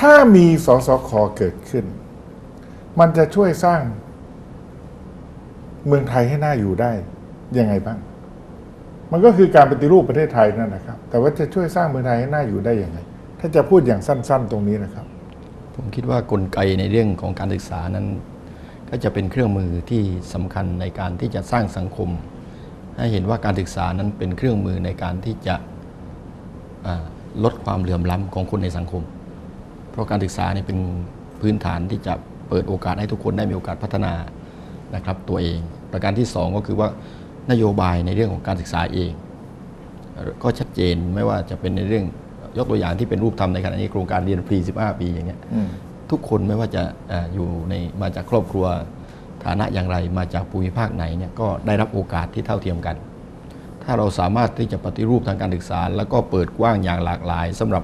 ถ้ามีสสคเกิดขึ้น มันจะช่วยสร้างเมืองไทยให้น่าอยู่ได้ยังไงบ้าง มันก็คือการปฏิรูปประเทศไทยนั่นนะครับ แต่ว่าจะช่วยสร้างเมืองไทยให้น่าอยู่ได้ยังไง ถ้าจะพูดอย่างสั้น ๆ ตรงนี้นะครับ ผมคิดว่ากลไกในเรื่องของการศึกษานั้น ก็จะเป็นเครื่องมือที่สำคัญในการที่จะสร้างสังคม ให้เห็นว่าการศึกษานั้นเป็นเครื่องมือในการที่จะลดความเหลื่อมล้ำของคนในสังคม เพราะการศึกษาเนี่ยเป็นพื้นฐานที่จะเปิดโอกาสให้ทุกคนได้มีโอกาสพัฒนานะครับตัวเอง ประการที่สองก็คือว่านโยบายในเรื่องของการศึกษาเอง ก็ชัดเจนไม่ว่าจะเป็นในเรื่องยกตัวอย่างที่เป็นรูปธรรมในขณะนี้โครงการเรียนฟรี 15 ปีอย่างเงี้ยอืมทุกคนไม่ว่าจะเอ่ออยู่ในมาจากครอบครัวฐานะอย่างไรมาจากภูมิภาคไหนเนี่ยก็ได้รับโอกาสที่เท่าเทียมกัน ถ้าเราสามารถที่จะปฏิรูปทางการศึกษา แล้วก็เปิดกว้างอย่างหลากหลายสำหรับ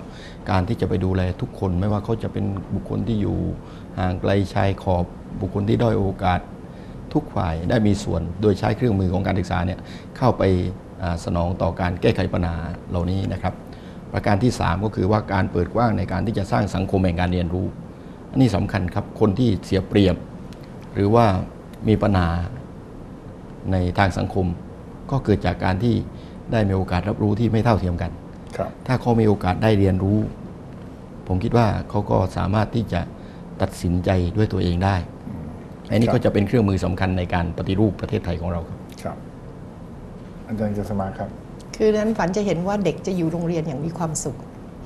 การที่จะไปดูแลทุกคน ไม่ว่าเขาจะเป็นบุคคลที่อยู่ห่างไกลชายขอบบุคคลที่ด้อยโอกาส ทุกฝ่ายได้มีส่วนโดยใช้เครื่องมือของการศึกษาเนี่ยเข้าไปสนองต่อการแก้ไขปัญหาเหล่านี้นะครับ ประการที่ 3 ก็คือว่าการเปิดกว้างในการที่จะสร้างสังคมแห่งการเรียนรู้ อันนี้สำคัญครับคนที่เสียเปรียบ หรือว่ามีปัญหาในทางสังคม ก็เกิดจากการที่ได้มีโอกาสรับรู้ที่ไม่เท่าเทียมกันครับถ้าเขามีโอกาสได้เรียนรู้ ผมคิดว่าเขาก็สามารถที่จะตัดสินใจด้วยตัวเองได้ อันนี้ครับก็จะเป็นเครื่องมือสำคัญในการปฏิรูปประเทศไทยของเราครับครับ อาจารย์เกษมาครับ คือนั้นฝันจะเห็นว่าเด็กจะอยู่โรงเรียนอย่างมีความสุข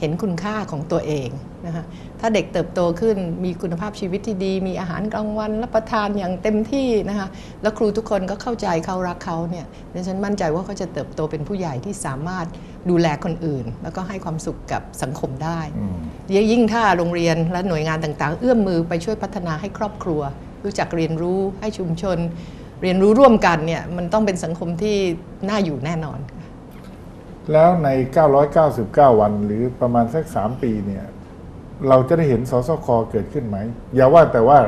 เห็นคุณค่าของตัวเองนะคะถ้าเด็กเติบโตขึ้นมีคุณภาพชีวิตที่ดี มีอาหารกลางวันรับประทานอย่างเต็มที่นะคะแล้วครูทุกคนก็เข้าใจเขารักเขาเนี่ยดิฉันมั่นใจว่าเขาจะเติบโตเป็นผู้ใหญ่ที่สามารถดูแลคนอื่น แล้วก็ให้ความสุขกับสังคมได้อืมยิ่งถ้าโรงเรียนและหน่วยงานต่างๆ เอื้อมมือไปช่วยพัฒนาให้ครอบครัว รู้จักเรียนรู้ให้ชุมชน เรียนรู้ร่วมกันเนี่ยมันต้องเป็นสังคมที่น่าอยู่แน่นอน แล้วใน 999 วัน หรือประมาณสัก 3 ปีเนี่ย เราจะได้เห็นสสคเกิดขึ้นไหม อย่าว่าแต่ว่า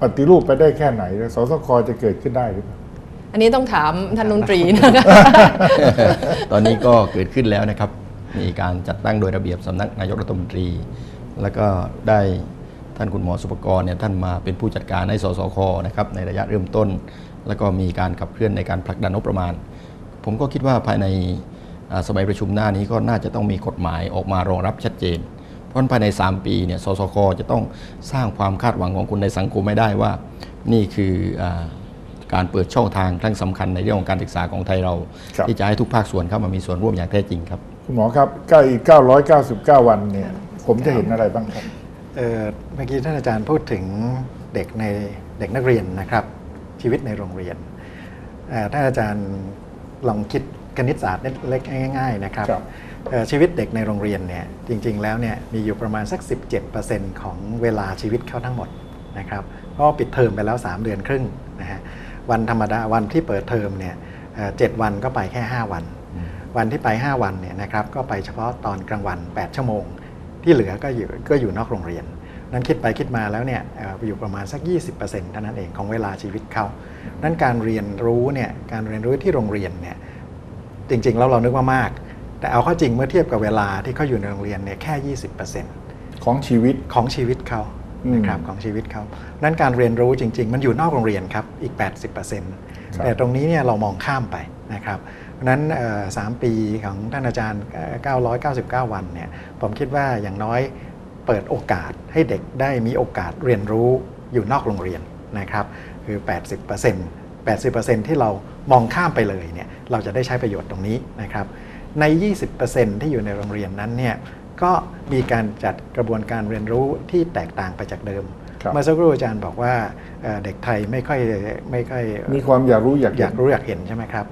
ปฏิรูปไปได้แค่ไหนแล้วสสคจะเกิดขึ้นได้หรือเปล่า อันนี้ต้องถามท่านนนตรีนะคะ ตอนนี้ก็เกิดขึ้นแล้วนะครับ มีการจัดตั้งโดยระเบียบสำนักนายกรัฐมนตรี แล้วก็ได้ท่านคุณหมอสุปกรณ์เนี่ยท่านมาเป็นผู้จัดการในสสคนะครับในระยะเริ่มต้น แล้วก็มีการขับเคลื่อนในการผลักดันงบประมาณ ผมก็คิดว่าภายในอ่า สมัยประชุมหน้านี้ก็น่าจะต้องมีกฎหมายออกมารองรับชัดเจน เพราะฉะนั้นภายใน 3 ปีเนี่ยสสคจะต้องสร้างความคาดหวังของคนในสังคมไม่ได้ว่า นี่คืออาการเปิดช่องทางครั้งสำคัญในเรื่องของการศึกษาของไทยเราครับที่จะให้ทุกภาคส่วนเข้ามามีส่วนร่วมอย่างแท้จริงครับ คุณหมอครับก็อีก999 วันเนี่ยผมจะเห็นอะไรบ้างครับเอ่อเมื่อกี้ท่านอาจารย์พูดถึงเด็กในเด็กนักเรียนนะครับ ชีวิตในโรงเรียนเอ่อท่านอาจารย์ลองคิด คณิตศาสตร์เล็กๆง่าย ๆ นะครับครับเอ่อชีวิตเด็กในโรงเรียนเนี่ยจริง ๆ แล้วเนี่ยมีอยู่ประมาณสัก 17%ของเวลาชีวิตเขาทั้งหมดนะครับก็ปิดเทอมไปแล้ว 3 เดือนครึ่งนะฮะวันธรรมดาวันที่เปิดเทอมเนี่ยเอ่อ7วันก็ไปแค่ 5 วัน วันที่ไป 5 วันเนี่ยนะครับก็ไปเฉพาะตอนกลางวัน 8 ชั่วโมง ที่เหลือก็อยู่ก็อยู่นอกโรงเรียน นั้นคิดไปคิดมาแล้วเนี่ยเอ่ออยู่ประมาณสัก 20%เท่านั้นเองของเวลาชีวิตเขานั้นการเรียนรู้เนี่ยการเรียนรู้ที่โรงเรียนเนี่ย จริง ๆ แล้วเรานึกว่ามาก แต่เอาเข้าจริงเมื่อเทียบกับเวลาที่เขาอยู่ในโรงเรียนเนี่ยแค่ 20%ของชีวิตของชีวิตเขาอืมนะครับของชีวิตเขานั้นการเรียนรู้จริง ๆ มันอยู่นอกโรงเรียนครับอีก 80%แต่ตรงนี้เนี่ยเรามองข้ามไปนะครับเพราะฉะนั้นเอ่อสามปีของท่านอาจารย์เอ่อ999 วันเนี่ยผมคิดว่าอย่างน้อยเปิดโอกาสให้เด็กได้มีโอกาสเรียนรู้อยู่นอกโรงเรียนนะครับคือ 80% 80%ที่เรามองข้ามไปเลยเนี่ยเราจะได้ใช้ประโยชน์ตรงนี้นะครับใน 20%ที่อยู่ในโรงเรียนนั้นเนี่ยก็มีการจัดกระบวนการเรียนรู้ที่แตกต่างไปจากเดิมครับเมื่อสักครู่อาจารย์บอกว่าเอ่อเด็กไทยไม่ค่อยไม่ค่อยมีความอยากรู้อยากอเห็ยานกรู้อยากเห็นใช่ไหมครับ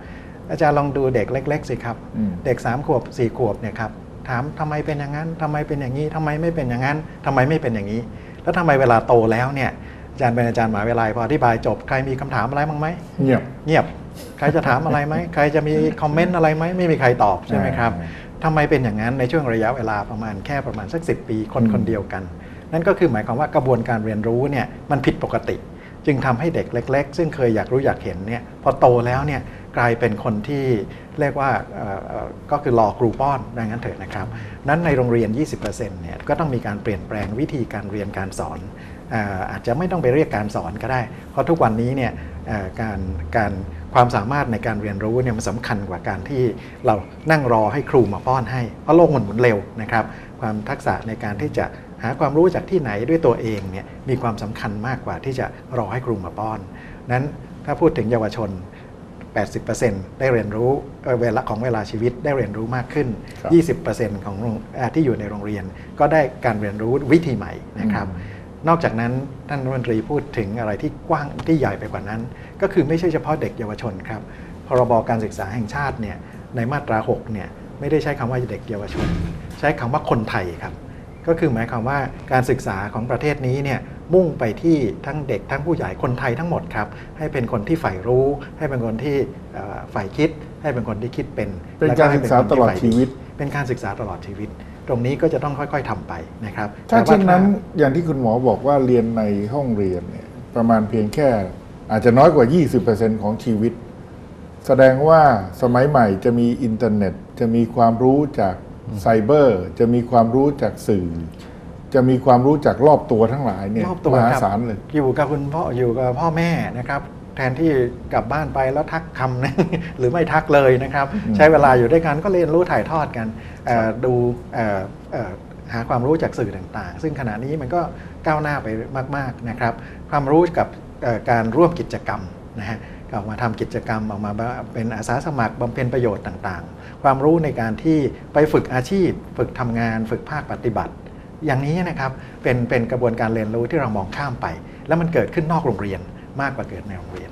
อาจารย์ลองดูเด็กเล็ก ๆ สิครับอืมเด็ก3ขวบ4ขวบเนี่ยครับถามทำไมเป็นอย่างนั้นทำไมเป็นอย่างนี้ทำไมไม่เป็นอย่างนั้นทำไมไม่เป็นอย่างนี้ แล้วทำไมเวลาโตแล้วเนี่ย อาจารย์เป็นอาจารย์หมหาวิทยาลัยพออธิบายจบใครมีคำถามอะไรบ้างไหมเงียบเงียบ ใครจะถามอะไรไหมใครจะมีคอมเมนต์อะไรไหมไม่มีใครตอบใช่ไหมครับอ่าทำไมเป็นอย่างนั้นในช่วงระยะเวลาประมาณแค่ประมาณสัก10 ปีคนอืมคนเดียวกัน นั่นก็คือหมายความว่ากระบวนการเรียนรู้เนี่ยมันผิดปกติ จึงทำให้เด็กเล็ก ๆ ซึ่งเคยอยากรู้อยากเห็นเนี่ยพอโตแล้วเนี่ยกลายเป็นคนที่เรียกว่าเอ่อเอ่อก็คือรอครูป้อนดังนั้นเถอะนะครับ นั้นในโรงเรียน 20%เนี่ยก็ต้องมีการเปลี่ยนแปลงวิธีการเรียนการสอน อาจจะไม่ต้องไปเรียกการสอนก็ได้ เพราะทุกวันนี้เนี่ยการการความสามารถในการเรียนรู้เนี่ยมันสำคัญกว่าการที่เรานั่งรอให้ครูมาป้อนให้ เพราะโลกมันหมุนเร็วนะครับ ความทักษะในการที่จะหาความรู้จากที่ไหนด้วยตัวเองเนี่ยมีความสำคัญมากกว่าที่จะรอให้ครูมาป้อน นั้นถ้าพูดถึงเยาวชน 80%ได้เรียนรู้เวลาของเวลาชีวิตได้เรียนรู้มากขึ้นครับ20%ของโรงอ่าที่อยู่ในโรงเรียน ก็ได้การเรียนรู้วิธีใหม่นะครับ นอกจากนั้นท่านรัฐมนตรีพูดถึงอะไรที่กว้างที่ใหญ่ไปกว่านั้น ก็คือไม่ใช่เฉพาะเด็กเยาวชนครับพรบการศึกษาแห่งชาติเนี่ยในมาตรา6เนี่ยไม่ได้ใช้คำว่าเด็กเยาวชน ใช้คำว่าคนไทยครับก็คือหมายความว่าการศึกษาของประเทศนี้เนี่ยมุ่งไปที่ทั้งเด็กทั้งผู้ใหญ่คนไทยทั้งหมดครับให้เป็นคนที่ใฝ่รู้ ให้เป็นคนที่เอ่อใฝ่คิด ให้เป็นคนที่คิดเป็นเป็นแล้วการให้ศึกษาคนตลอดใฝ่ชีวิต เป็นการศึกษาตลอดชีวิตต รงนี้ก็จะต้องค่อยๆทำไปนะครับถ้าแต่ว่เช่นนั้นอย่างที่คุณหมอบอกว่าเรียนในห้องเรียนเนี่ยประมาณเพียงแค่อาจจะน้อยกว่า 20%ของชีวิต แสดงว่าสมัยใหม่จะมีอินเทอร์เน็ต จะมีความรู้จากไซเบอร์ จะมีความรู้จากสื่อ จะมีความรู้จากรอบตัวทั้งหลายเนี่ยรอบตัวมหาครับศาลเลยอยู่กับคุณพ่ออยู่กับพ่อแม่นะครับ แทนที่กลับบ้านไปแล้วทักคำนะหรือไม่ทักเลยนะครับ ใช้เวลาอยู่ด้วยกันก็เรียนรู้ถ่ายทอดกันเอ่อดูเอ่อเอ่อหาความรู้จากสื่อต่างๆ ซึ่งขณะนี้มันก็ก้าวหน้าไปมากๆนะครับ ความรู้กับเอ่อการร่วมกิจกรรมนะฮะออกมาทำกิจกรรมออกมาเป็นอาสาสมัครบำเพ็ญประโยชน์ต่างๆ ความรู้ในการที่ไปฝึกอาชีพ ฝึกทำงาน ฝึกภาคปฏิบัติ อย่างนี้นะครับเป็นเป็นกระบวนการเรียนรู้ที่เรามองข้ามไป แล้วมันเกิดขึ้นนอกโรงเรียน มากกว่าเกิดในโรงเรียน